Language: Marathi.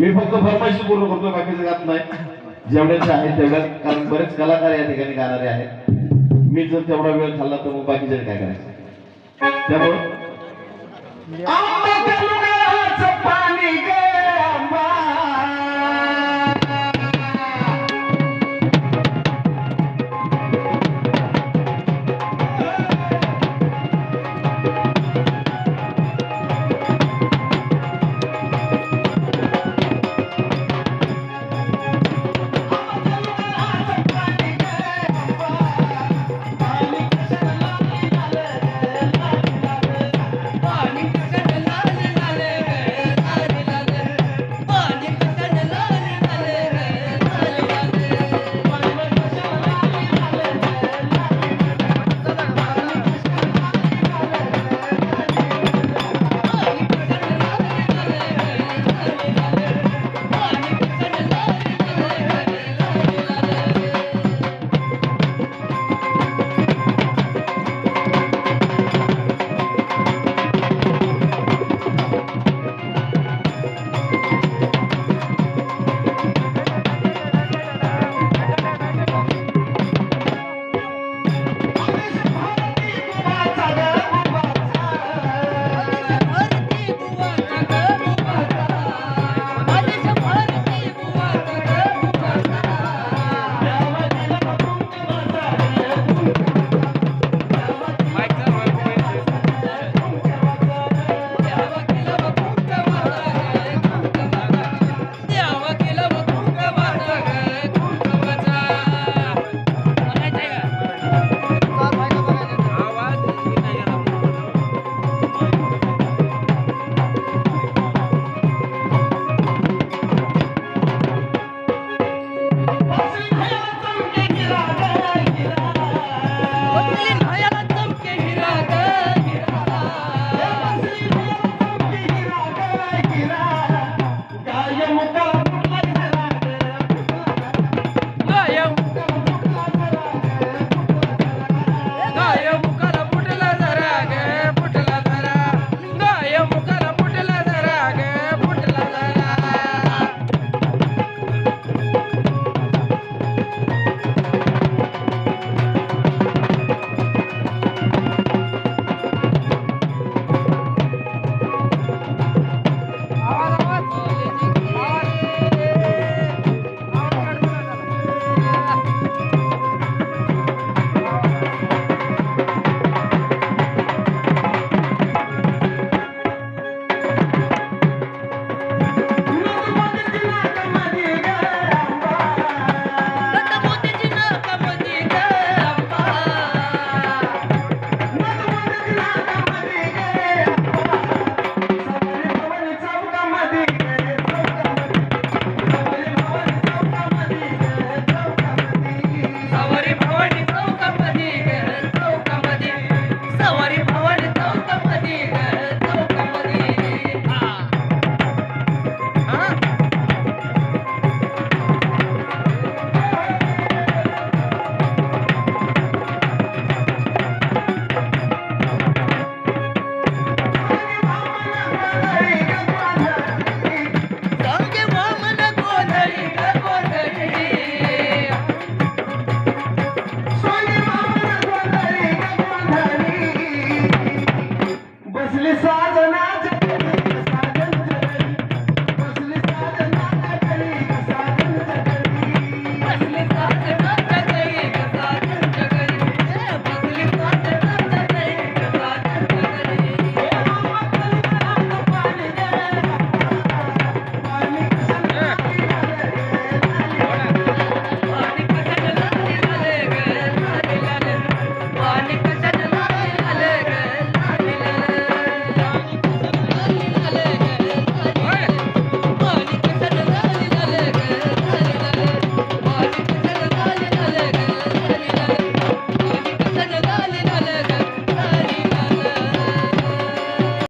मी फक्त फरमाईशी पूर्ण करतो बाकीचं गात नाही. जेवढ्याचे आहेत तेवढ्याच कारण बरेच कलाकार या ठिकाणी गाणारे आहेत. मी जर तेवढा वेळ खाल्ला तर मग बाकीच्या काय करायचं? त्यामुळं